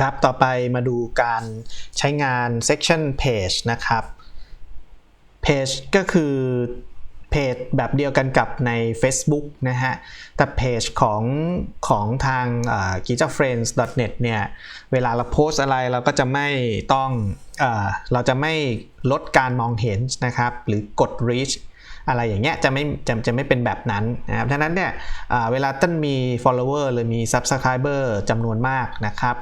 ครับ ต่อไปมาดูการใช้งาน section page นะครับ page ก็คือเพจแบบเดียวกันกับใน Facebook นะฮะ แต่เพจของของทางกิจ friends net เนี่ย เวลาเราโพสอะไรเราก็จะไม่ต้องเอเราจะไม่ลดการมองเห็นนะครับ หรือกด reach อะไรอย่างเงี้ยจะไม่จะจะไม่เป็นแบบนั้นนะครับดังนั้นเนี่ยเเวลาต้นมี follower หรือมี subscriber จำนวนมากนะครับ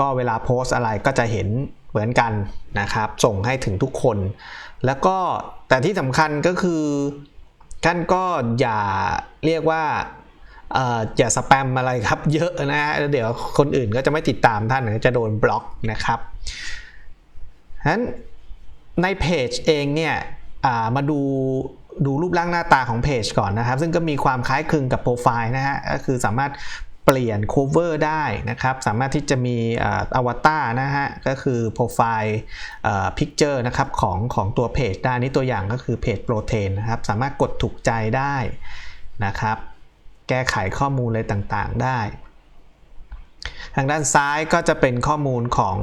ก็เวลาโพสอะไรก็จะเห็นเหมือนกันนะครับ ส่งให้ถึงทุกคน แล้วก็แต่ที่สำคัญก็คือท่านก็อย่าเรียกว่าอย่าสแปมอะไรครับเยอะนะฮะเดี๋ยวคนอื่นก็จะไม่ติดตามท่านจะโดนบล็อกนะครับฉะนั้นในเพจเองเนี่ยมาดูดูรูปร่างหน้าตาของเพจก่อนนะครับ ซึ่งก็มีความคล้ายคลึงกับโปรไฟล์นะฮะก็คือสามารถ เปลี่ยน cover ได้นะครับ สามารถที่จะมีอวตารนะฮะ ก็คือโปรไฟล์พิกเจอร์นะครับของของตัวเพจได้นี่ตัวอย่างก็คือเพจโปรเทนนะครับ สามารถกดถูกใจได้นะครับ แก้ไขข้อมูลอะไรต่างๆได้ทางด้านซ้ายก็จะเป็นข้อมูลของ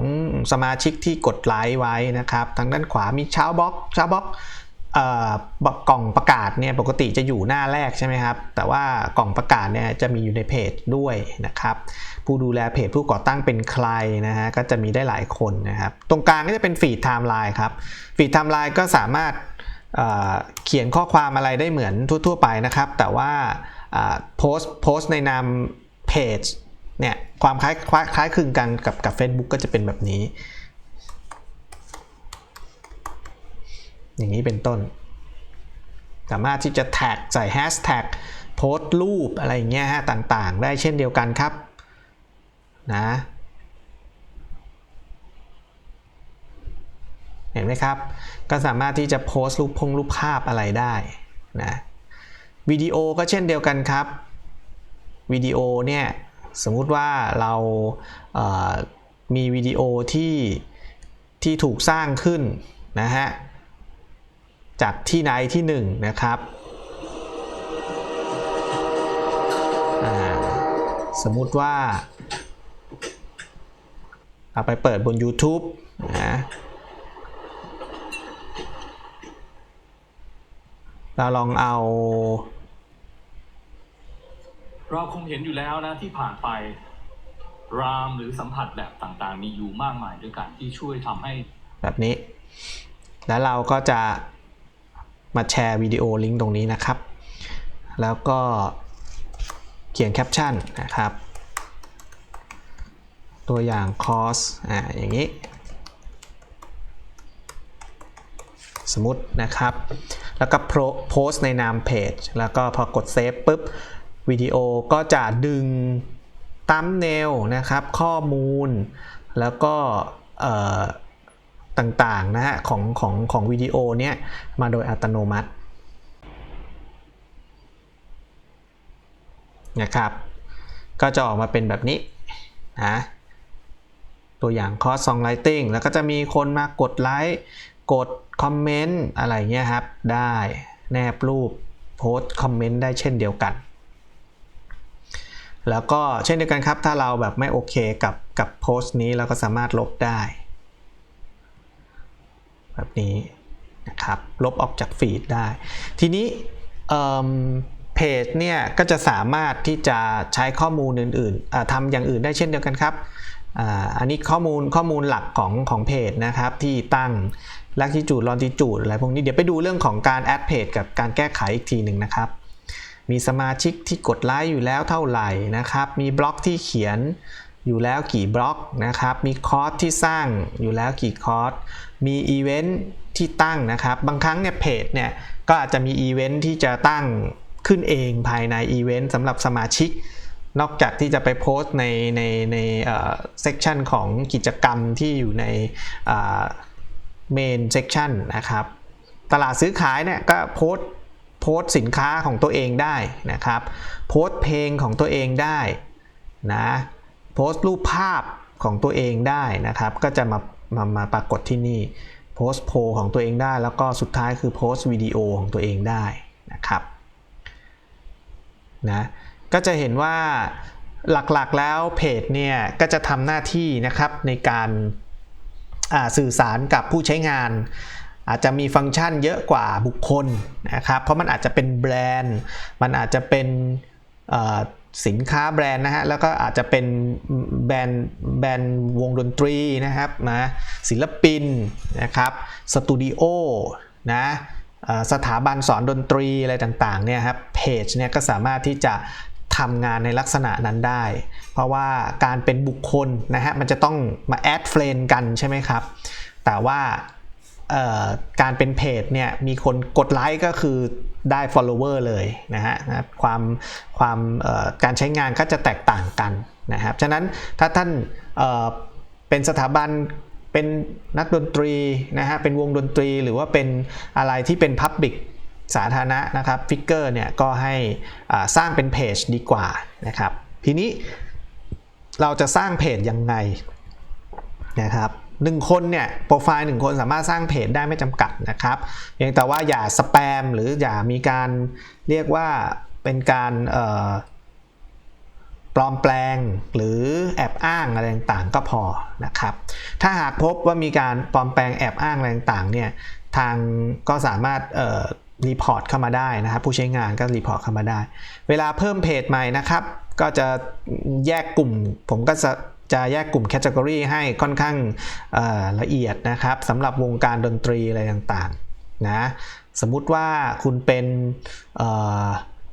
สมาชิกที่กดไลค์ไว้นะครับ ทางด้านขวามีเช้าบล็อกเช้าบล็อก กล่องประกาศเนี่ยปกติจะอยู่หน้าแรกใช่ไหมครับ แต่ว่ากล่องประกาศเนี่ยจะมีอยู่ในเพจด้วยนะครับ ผู้ดูแลเพจผู้ก่อตั้งเป็นใครนะฮะก็จะมีได้หลายคนนะครับ ตรงกลางก็จะเป็นฟีดไทม์ไลน์ครับ ฟีดไทม์ไลน์ก็สามารถเขียนข้อความอะไรได้เหมือนทั่ว ๆ ไปนะครับ แต่ว่าโพสโพสในนามเพจเนี่ยความคล้ายคล้ายคลึงกันกับกับ Facebook ก็จะเป็นแบบนี้ อย่างนี้เป็นต้น สามารถที่จะแท็กใส่แฮชแท็กโพสต์รูปอะไรอย่างเงี้ยฮะต่างๆ ได้เช่นเดียวกันครับนะเห็นไหมครับ ก็สามารถที่จะโพสต์รูปพงรูปภาพอะไรได้นะวิดีโอก็เช่นเดียวกันครับวิดีโอเนี่ยสมมุติว่าเราเมีวิดีโอที่ที่ถูกสร้างขึ้นนะฮะ จากที่ไหนที่1นนะครับสมมุติว่าเอาไปเปิดบน YouTube นะเราลองเอา เราคงเห็นอยู่แล้วนะที่ผ่านไปรามหรือสัมผัสแบบต่างๆ มีอยู่มากมายด้วยกันที่ช่วยทำให้ แบบนี้ แล้วเราก็จะ มาแชร์วิดีโอลิงก์ตรงนี้นะครับ แล้วก็เขียนแคปชั่นนะครับ ตัวอย่างคอร์สอ่าอย่างนี้ สมมตินะครับ แล้วก็โพสในนามเพจ แล้วก็พอกดเซฟปุ๊บวิดีโอก็จะดึงตั้มเนลนะครับ ข้อมูล แล้วก็ ต่างๆนะฮะของของของวิดีโอเนี้ยมาโดยอัตโนมัตินะครับ ก็จะออกมาเป็นแบบนี้นะตัวอย่างคอร์สซองไลติงแล้วก็จะมีคนมากดไลค์กดคอมเมนต์อะไรเงี้ยครับ ได้แนบรูปโพสต์คอมเมนต์ได้เช่นเดียวกัน แล้วก็เช่นเดียวกันครับ ถ้าเราแบบไม่โอเคกับกับโพสต์นี้เราก็สามารถลบได้ แบบนี้นะครับลบออกจากฟีดได้ ทีนี้เพจเนี่ยก็จะสามารถที่จะใช้ข้อมูลอื่นๆทำอย่างอื่นได้เช่นเดียวกันครับอันนี้ข้อมูลข้อมูลหลักของของเพจนะครับที่ตั้งลักทิจูดลอนติจูดอะไรพวกนี้เดี๋ยวไปดูเรื่องของการแอดเพจกับการแก้ไขอีกทีหนึ่งนะครับ มีสมาชิกที่กดไลค์อยู่แล้วเท่าไหร่นะครับ มีบล็อกที่เขียน อยู่แล้วกี่บล็อกนะครับ มีคอร์สที่สร้างอยู่แล้วกี่คอร์ส มีอีเวนท์ที่ตั้งนะครับ บางครั้งเนี่ยเพจเนี่ยก็อาจจะมีอีเวนท์ที่จะตั้งขึ้นเองภายในอีเวนต์สำหรับสมาชิก นอกจากที่จะไปโพสต์ในในในเซกชันของกิจกรรมที่อยู่ในเมนเซกชันนะครับ ตลาดซื้อขายเนี่ยก็โพสต์โพสต์สินค้าของตัวเองได้นะครับ โพสต์เพลงของตัวเองได้นะ โพสต์รูปภาพของตัวเองได้นะครับ ก็จะมามามาปรากฏที่นี่โพสต์โพของตัวเองได้ แล้วก็สุดท้ายคือโพสต์วิดีโอของตัวเองได้นะครับนะก็จะเห็นว่าหลักๆแล้วเพจเนี่ยก็จะทำหน้าที่นะครับในการสื่อสารกับผู้ใช้งาน อาจจะมีฟังก์ชันเยอะกว่าบุคคลนะครับ เพราะมันอาจจะเป็นแบรนด์ มันอาจจะเป็น สินค้าแบรนด์นะฮะแล้วก็อาจจะเป็นแบรนด์แบรนด์วงดนตรีนะครับนะศิลปินนะครับสตูดิโอนะสถาบันสอนดนตรีอะไรต่างๆเนี่ยครับเพจเนี่ยก็สามารถที่จะทำงานในลักษณะนั้นได้ เพราะว่าการเป็นบุคคลนะฮะมันจะต้องมาแอดเฟรนกันใช่ไหมครับ แต่ว่า การเป็นเพจเนี่ยมีคนกดไลค์ก็คือได้ follower เลยนะฮะนะความความการใช้งานก็จะแตกต่างกันนะครับฉะนั้นถ้าท่านเเป็นสถาบันเป็นนักดนตรีนะฮะเป็นวงดนตรีหรือว่าเป็นอะไรที่เป็น Public สาธารณะนะครับฟิกเกอร์เนี่ยก็ให้สร้างเป็นเพจดีกว่านะครับทีนี้เราจะสร้างเพจยังไงนะครับ หนึ่งคนเนี่ยโปรไฟล์หนึ่งคนสามารถสร้างเพจได้ไม่จำกัดนะครับเพียงแต่ว่าอย่าสแปมหรืออย่ามีการเรียกว่าเป็นการปลอมแปลงหรือแอบอ้างอะไรต่างๆก็พอนะครับ ถ้าหากพบว่ามีการปลอมแปลงแอบอ้างอะไรต่างๆเนี่ยทางก็สามารถรีพอร์ตเข้ามาได้นะครับ ผู้ใช้งานก็รีพอร์ตเข้ามาได้ เวลาเพิ่มเพจใหม่นะครับ ก็จะแยกกลุ่มผมก็จะ จะแยกกลุ่มแคตตากรีให้ค่อนข้างละเอียดนะครับสำหรับวงการดนตรีอะไรต่างๆนะสมมุติว่าคุณเป็น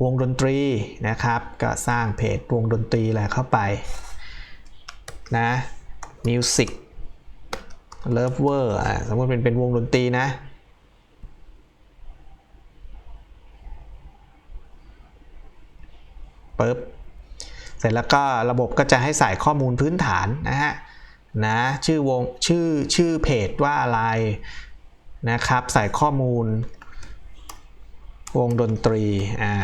วงดนตรีนะครับ ก็สร้างเพจวงดนตรีอะไรเข้าไปนะ Music Lover อะสมมติเป็นเป็นวงดนตรีนะปึ๊บ ร็จแล้วก็ระบบก็จะให้ใส่ข้อมูลพื้นฐานนะฮะนะชื่อวงชื่อชื่อเพจว่าอะไรนะครับ ใส่ข้อมูล วงดนตรีอ่า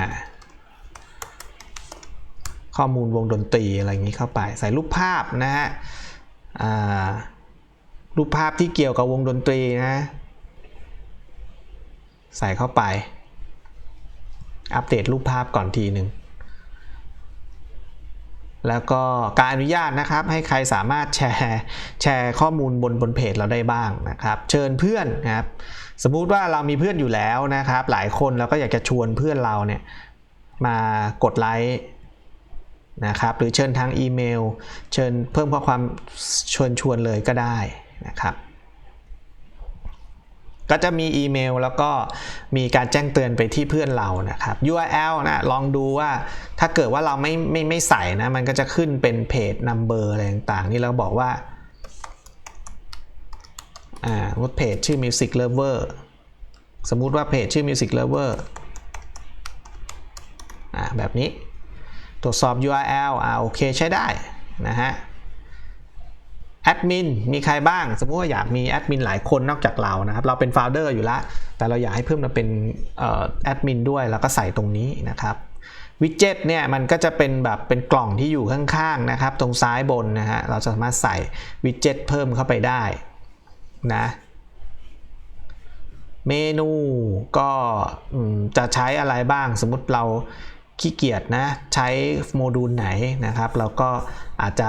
ข้อมูลวงดนตรีอะไรอย่างนี้เข้าไปใส่รูปภาพนะฮะอ่ารูปภาพที่เกี่ยวกับวงดนตรีนะใส่เข้าไป อัปเดตรูปภาพก่อนทีหนึ่ง แล้วก็การอนุญาตนะครับให้ใครสามารถแชร์แชร์ข้อมูลบนบนเพจเราได้บ้างนะครับ เชิญเพื่อนนะครับสมมุติว่าเรามีเพื่อนอยู่แล้วนะครับ หลายคนเราก็อยากจะชวนเพื่อนเราเนี่ยมากดไลค์นะครับหรือเชิญทางอีเมล เชิญเพิ่มข้อความชวนชวนเลยก็ได้นะครับ ก็จะมีอีเมลแล้วก็มีการแจ้งเตือนไปที่เพื่อนเรานะครับ URL นะลองดูว่าถ้าเกิดว่าเราไม่ไม่ไม่ใส่นะ มันก็จะขึ้นเป็นเพจ number อะไรต่างๆ นี่เราบอกว่าอ่าว่าเพจชื่อ Music Lover สมมุติว่าเพจชื่อ Music Lover อ่าแบบนี้ ตรวจสอบ URL อ่าโอเคใช้ได้นะฮะ แอดมินมีใครบ้าง สมมติว่าอยากมีแอดมินหลายคนนอกจากเรานะครับ เราเป็นโฟลเดอร์อยู่แล้ว แต่เราอยากให้เพิ่มมาเป็นแอดมินด้วย แล้วก็ใส่ตรงนี้นะครับวิดเจ็ตเนี่ยมันก็จะเป็นแบบเป็นกล่องที่อยู่ข้างๆนะครับ ตรงซ้ายบนนะฮะเราสามารถใส่วิดเจ็ตเพิ่มเข้าไปได้นะเมนูก็จะใช้อะไรบ้างสมมุติเรา ขี้เกียจนะใช้โมดูลไหนนะครับเราก็อาจจะ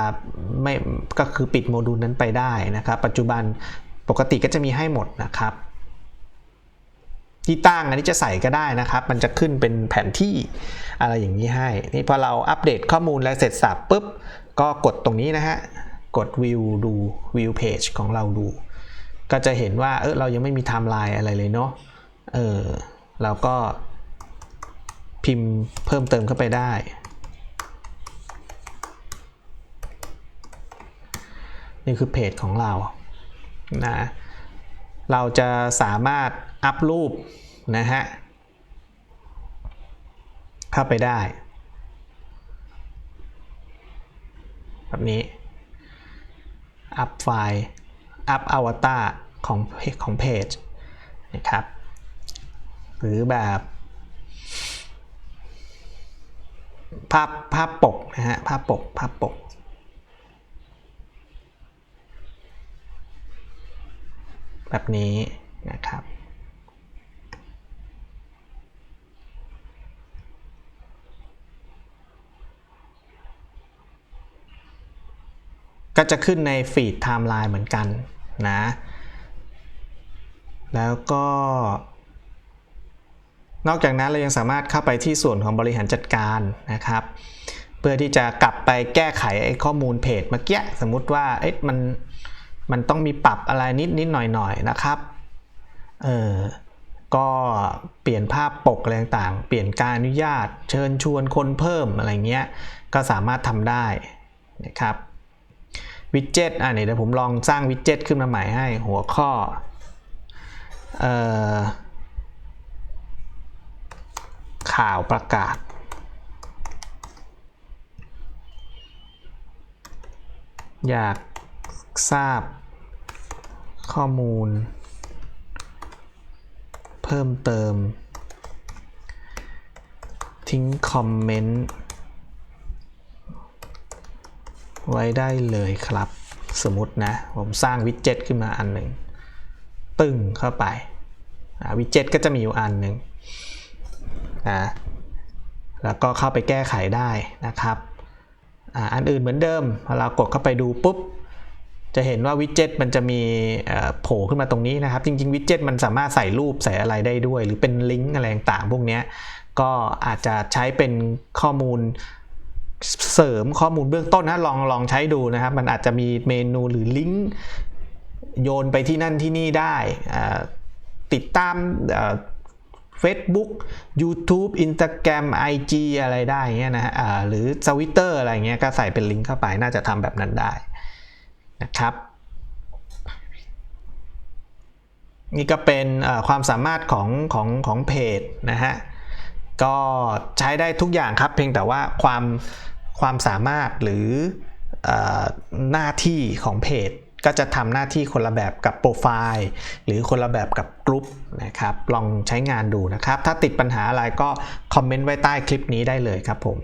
ไม่ก็คือปิดโมดูลนั้นไปได้นะครับ ปัจจุบันปกติก็จะมีให้หมดนะครับที่ตั้งอันนี้จะใส่ก็ได้นะครับ มันจะขึ้นเป็นแผนที่อะไรอย่างนี้ให้ นี่พอเราอัปเดตข้อมูลแล้วเสร็จสับปุ๊บ ก็กดตรงนี้นะฮะ กดวิวดูวิวเพจของเราดู ก็จะเห็นว่าเออเรายังไม่มีไทม์ไลน์อะไรเลยเนาะ เออเราก็ พิมพ์เพิ่มเติมเข้าไปได้ นี่คือเพจของเรานะเราจะสามารถอัพรูปนะฮะเข้าไปได้ แบบนี้ อัพไฟล์ อัพอวตารของของเพจนะครับ หรือแบบ ภาพภาพปกนะฮะภาพปกภาพปก แบบนี้นะครับก็จะขึ้นในฟีดไทม์ไลน์เหมือนกันนะ แล้วก็ นอกจากนั้นเรายังสามารถเข้าไปที่ส่วนของบริหารจัดการนะครับ เพื่อที่จะกลับไปแก้ไขไอ้ข้อมูลเพจเมื่อกี้สมมุติว่าเอ๊ะมันมันต้องมีปรับอะไรนิดนิดหน่อยหน่อยนะครับเออก็เปลี่ยนภาพปกอะไรต่างๆ เปลี่ยนการอนุญาต เชิญชวนคนเพิ่มอะไรเงี้ยก็สามารถทำได้นะครับวิดเจ็ตอะเดี๋ยวผมลองสร้างวิดเจ็ตขึ้นมาใหม่ให้หัวข้อเอ่อ ข่าวประกาศ อยากทราบข้อมูล เพิ่มเติม ทิ้งคอมเมนต์ ไว้ได้เลยครับ สมมตินะ ผมสร้างวิดเจ็ตขึ้นมาอันหนึ่ง ตึงเข้าไปวิดเจ็ตก็จะมีอยู่อันหนึ่ง นะ แล้วก็เข้าไปแก้ไขได้นะครับอ,อันอื่นเหมือนเดิมพอเรากดเข้าไปดูปุ๊บ จะเห็นว่าวิดเจ็ตมันจะมีโผล่ขึ้นมาตรงนี้นะครับ จริงๆวิดเจ็ตมันสามารถใส่รูปใส่อะไรได้ด้วย หรือเป็นลิงก์อะไรต่างๆพวกนี้ก็อาจจะใช้เป็นข้อมูลเสริมข้อมูลเบื้องต้นนะลองลองใช้ดูนะครับ มันอาจจะมีเมนูหรือลิงก์โยนไปที่นั่นที่นี่ได้ติดตาม Facebook YouTube Instagram IG อะไรได้เงี้ยนะฮะหรือ Twitter อะไรเงี้ยก็ใส่เป็นลิงก์เข้าไปน่าจะทำแบบนั้นได้นะครับนี่ก็เป็นความสามารถของของของเพจนะฮะ ก็ใช้ได้ทุกอย่างครับ เพียงแต่ว่าความความสามารถหรืออหน้าที่ของเพจ ก็จะทำหน้าที่คนละแบบกับโปรไฟล์หรือคนละแบบกับกลุ่มนะครับ ลองใช้งานดูนะครับ ถ้าติดปัญหาอะไรก็คอมเมนต์ไว้ใต้คลิปนี้ได้เลยครับผม